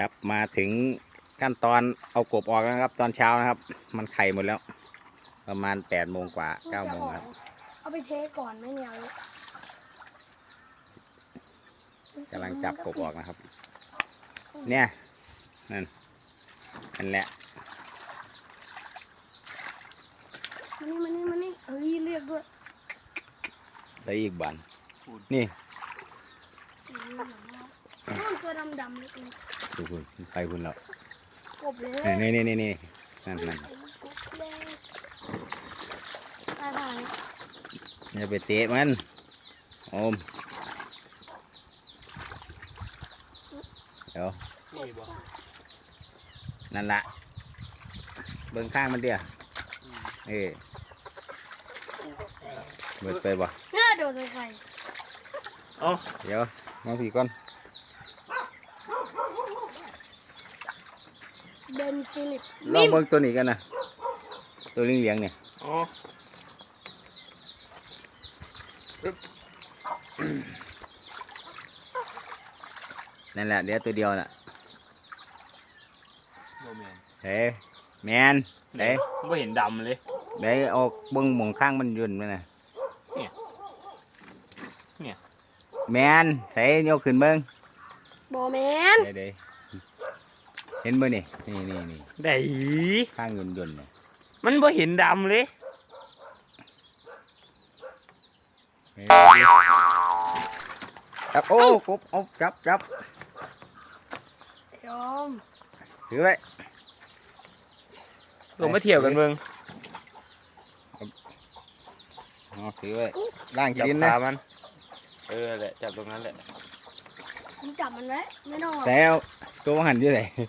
ครับมาถึงขั้นตอนเอากบออกแล้วนะครับ ตอนเช้านะครับ มันไข่หมดแล้ว ประมาณแปดโมงกว่าเก้าโมงครับเอาไปเช็คก่อนไหมเนี่ยกำลังจับกบออกนะครับ เนี่ยนั่นนั่นแหละมานี่มานี่มานี่เฮ้ยเรียกด้วยแล้วอีกบันนี่มัน ตัวดำๆเล็กดูคุณไปคุณแล้วๆกบเลยนี่นี่นี่นี่นั่นนั่นกบเลยตายตายอย่าไปเตะมันโอมเดี๋ยวนี่บ่นั่นละเบิ่งข้างมันเดียวเออเบิดไปบ่เนื้อโดนไฟเอ้าเดี๋ยวมาพี่ก่อน เบนฟิลิปลองเบิ่งตัวนี้กันนะตัวเหลี้ยงๆเนี่ยอ๋อนั่นแหละเดี๋ยวตัวเดียวน่ะโมแมนเฮ้แมนเด้ไม่เห็นดำเลยเด้เอาเบิ่งหมองข้างมันยุ่นมันน่ะเนี่ยเนี่ยแมนใส่ยกขึ้นเบิ่งบอแมนเด้ เด้เห็นบ่นี่นี่นี่นี่ได้ข้างยุ่นยุ่นๆเนี่ยมันไม่เห็นดำเลยเฮ้จับโอ้กบเอาจับจับยอมถือไว้ลงมาเที่ยวกันเมืองอ๋อถือไว้ล่างจับกินนะขามัน เออแหละจับตรงนั้นแหละผมจับมันไว้ไม่ต้องหรอกแต่เอาตัวหันอยู่ไหนเออ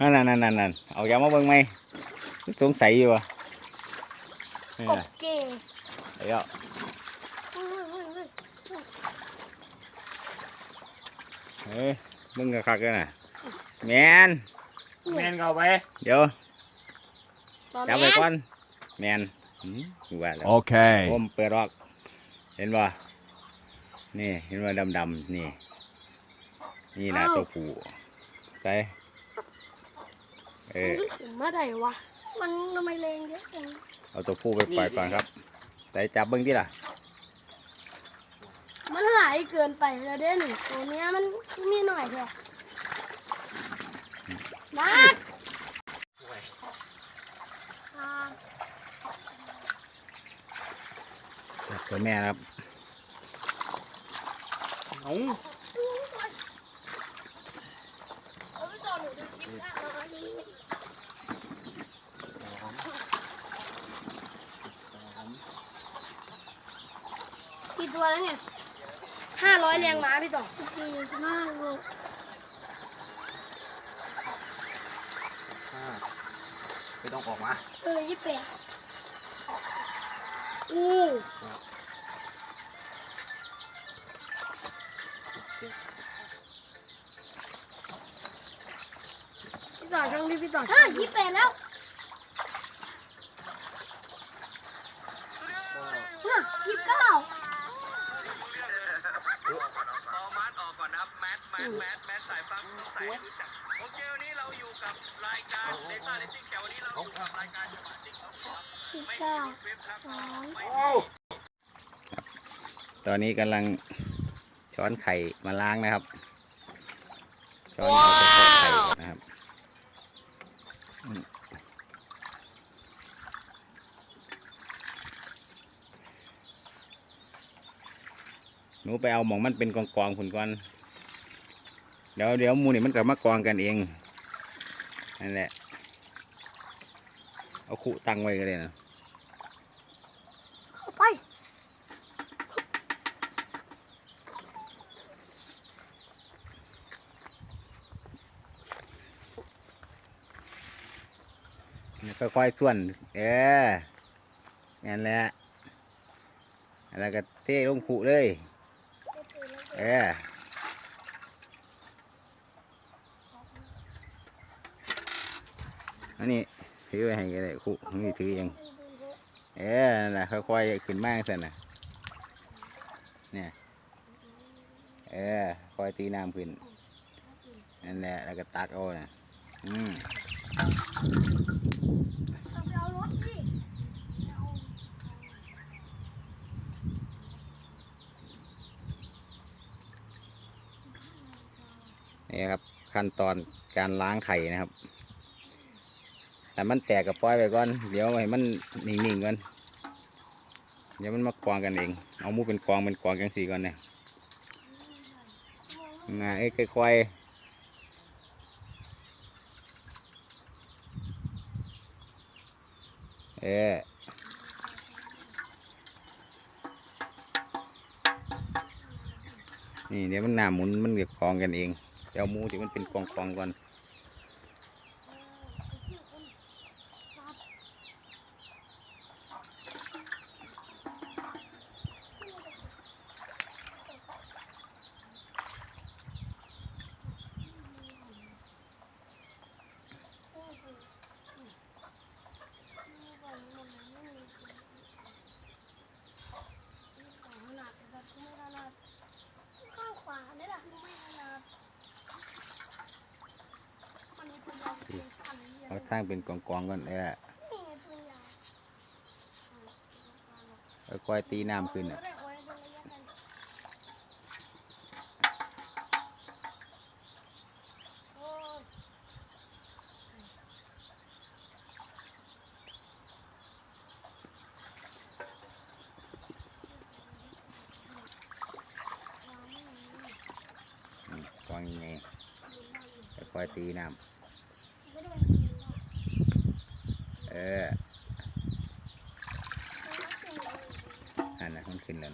นั่นนั่นนั่นนั่นนั่นเอาแกมาเบิ่งไหมสงสัยอยู่วะนี่กบน่ะเก๋เดี๋ยวเฮ้ยเฮ้ยเฮ้ยเฮ้ยมึงก็คักกันน่ะแมนแมนก็เอาไปเดี๋ยวบอแมจับไปนก่อนแมนหืมอยู่ว่าแล้ว Okay. ผมเปิดรอกเห็นบ่นี่เห็นว่าดำดำๆนี่ นี่นะตัวผู้ใส่ เออมันถึงเมื่อไหร่วะ มันทำไมแรงเยอะจังเอาตัวผู้ไปปล่อยก่อนครับใส่จับเบิ้งที่ล่ะ มันหลายเกินไปแล้วเด้หนึ่งตัวเนี้ยมันมีหน่อยเถอะมาอ่าตัวแม่นะครับเอาเอาไปต่อหนูดูคลิปหน้าแล้วก็ที่กี่ตัว แล้วเนี่ยห้าร้อยแรงม้าพี่ต่อสี่สิบห้าโลไม่ต้องออกมาเออยี่สิบแปดอู้พี่ต่อช่องที่พี่ต่อห้ายี่สิบแปดแล้วน่ะยี่สิบเก้า เอามัดออกก่อนนะครับแมสแมสแมสแมสสายฟังสงสัยรู้จักโอเควันนี้เราอยู่กับรายการเลซ่าเลสซิ่งแต่วันนี้เรา อยู่กับรายการจังหวัดสิงห์บุรียี่สิบเก้าสองตอนนี้กำลังช้อนไข่มาล้างนะครับ ช้อนเอาไปทอดไข่นะครับมหนูไปเอาหมองมันเป็นกองกองๆผุนก่อน เดี๋ยวเดี๋ยวหมูนี่มันก็มากองกันเอง นั่นแหละ เอาขู่ตั้งไว้ก็ได้นะเข้าไปค่อยๆส่วน เออนั่นแหละแล้วก็เทลงขู่เลย เออ อันนี้ถือไว้ให้ก็ได้ขู่นี่ถือเองเออนั่นแหละค่อยๆขึ้นมากสินะเนี่ยเออค่อยตีน้ำขึ้นนั่นแหละแล้วก็ตักเอานะอืมนี่ครับขั้นตอนการล้างไข่นะครับ แต่มันแตกกับปล่อยไปก่อน เดี๋ยวให้มันนิ่งๆก่อน เดี๋ยวมันมากองกันเอง เอามูเป็นกองเป็นกองจังสีก่อนเนี่ยง่ายเอ้ยค่อยๆเออนี่เดี๋ยวมันหนาหมุนมันจะกองกันเอง เดี๋ยวเอามูที่มันเป็นกองกองก่อน ข้างขวาเนี่ยแหละไม่ถนัดมันมีปืนยาวปืน สั้นนี่เอาสร้างเป็นกองกองๆก่อนเออไงปืนยาวค่อยตีน้ำขึ้นอะได้เอายะกันโอ้ยอืมกองยังไงค่อยตีน้ไม่ได้เป็นปืนยาวำเออ อันนั้นมันขึ้นแล้ว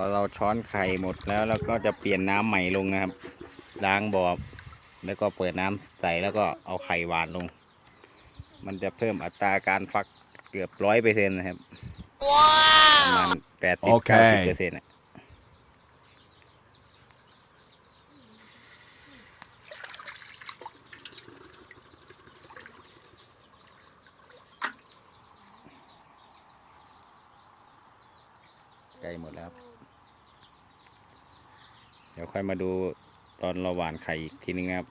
พอเราช้อนไข่หมดแล้วเราก็จะเปลี่ยนน้ำใหม่ลงนะครับ ล้างบ่อแล้วก็เปิดน้ำใส่แล้วก็เอาไข่หวานลง มันจะเพิ่มอัตราการฟักเกือบร้อยเปอร์เซ็นต์นะครับประมาณแปดสิบโอเคเก้าสิบเปอร์เซ็นต์ใกล้หมดแล้วครับเดี๋ยวค่อยมาดูตอนเราหวานไข่อีกทีนึงนะครับ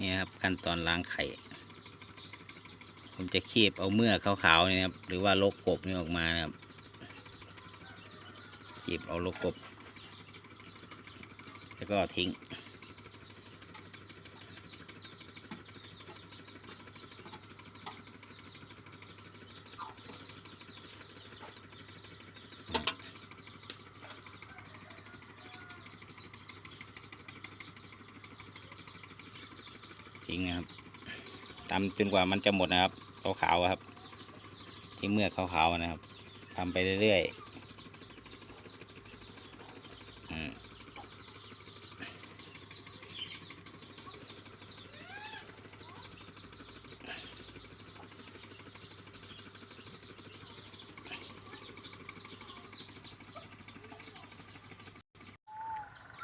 นี่ครับขั้นตอนล้างไข่ ผมจะคีบเอาเมื่อขาวๆนี่ครับ หรือว่าลกกบนี่ออกมานะครับ คีบเอาลกกบ แล้วก็ทิ้ง ทิ้งนะครับตำจนกว่ามันจะหมดนะครับขาวๆครับ ที่เมือกขาวๆนะครับทำไปเรื่อยๆ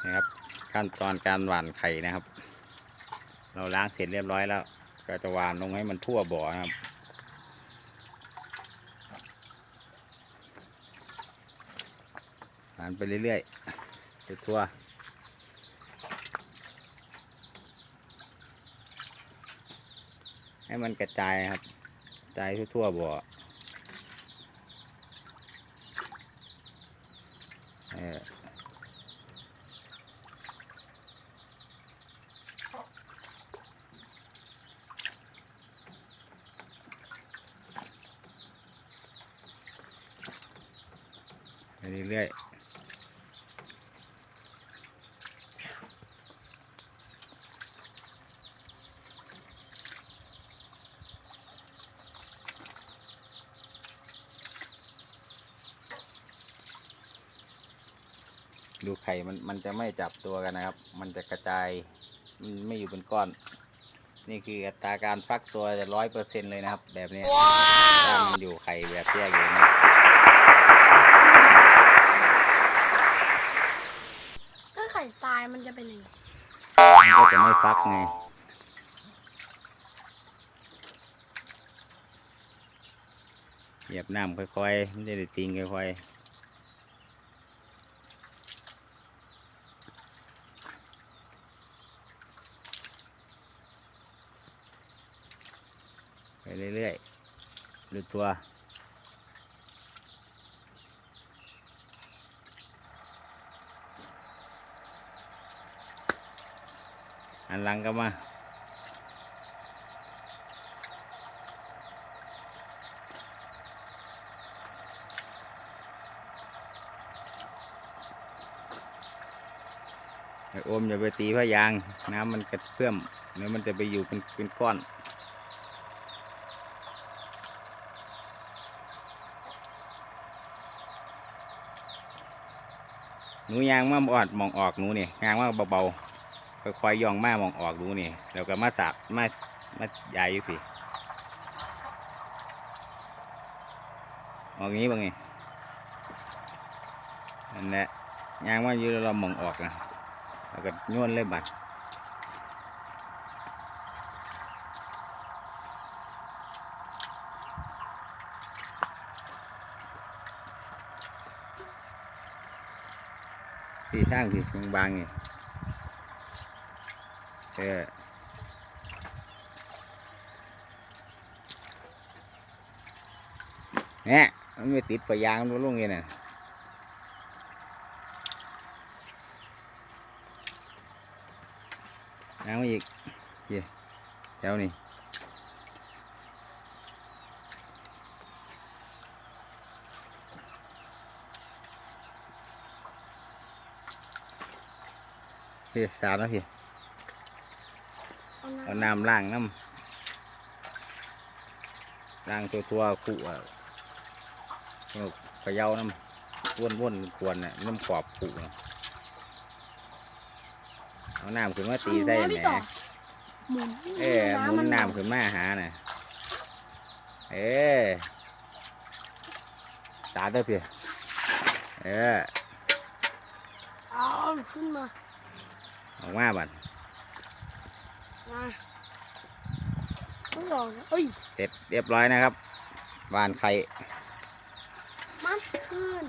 นะครับขั้นตอนการหว่านไข่นะครับ เราล้างเสร็จเรียบร้อยแล้ว ก็จะวางลงให้มันทั่วบ่อนะครับหวานไปเรื่อยๆทั่วให้มันกระจายครับกระจายทั่วๆบ่อเอ เรื่อยดูไข่มันมันจะไม่จับตัวกันนะครับ มันจะกระจาย มันไม่อยู่เป็นก้อน นี่คืออัตราการฟักตัวจะร้อยเปอร์เซ็นเลยนะครับ แบบนี้ wow. ถ้ามันอยู่ไข่แบบแยกอยู่นะ ตายมันจะเป็นยังไงมันก็จะไม่ฟักไง เหยียบน้ำค่อยๆ ไม่ได้ติงค่อยๆไปเรื่อยๆดูตัวันหลังก็มาไอ้โอมอย่าไปตีพะยาง น้ำมันกระเพื่อมเดี๋ยวมันจะไปอยู่เป็นเป็นก้อนหนูยางมาบอดมองออกหนูเนี่ยางมาเบาๆ ค่อยๆย่องมามองออกดูนี่แล้วก็มาสับมามายายอยู่พี่ออกงี้บ้างไงอันนี้ยางมาอยู่เรามองออกนะแล้วก็โยนเลยบัดพี่ทางพี่บางๆนี่ เออเนี่ยมันไม่ติดปะยางมันลงเงี้ยน่ะยางมาอีกเย่แถวนี้พี่สาดแล้วพี่เอา เอาน้ำน้ำล้างน้ำล้างตัวตัวๆขู่อะเอาเขย่าน้ำวนวนๆกวนน่ะน้ำขอบขู่น่ะเอาน้ำขึ้นมาตีใส่หมุนแหนะพี่มต่อหมุนเอ้หมุนมัน้ำขึ้นมาหาน่ะเอ้ตาดเด้อพี่เออเอาขึ้นมาออกมาบัด มาต้องลองนะเอ้ยเสร็จเรียบร้อยนะครับหวานไข่ มันขึ้น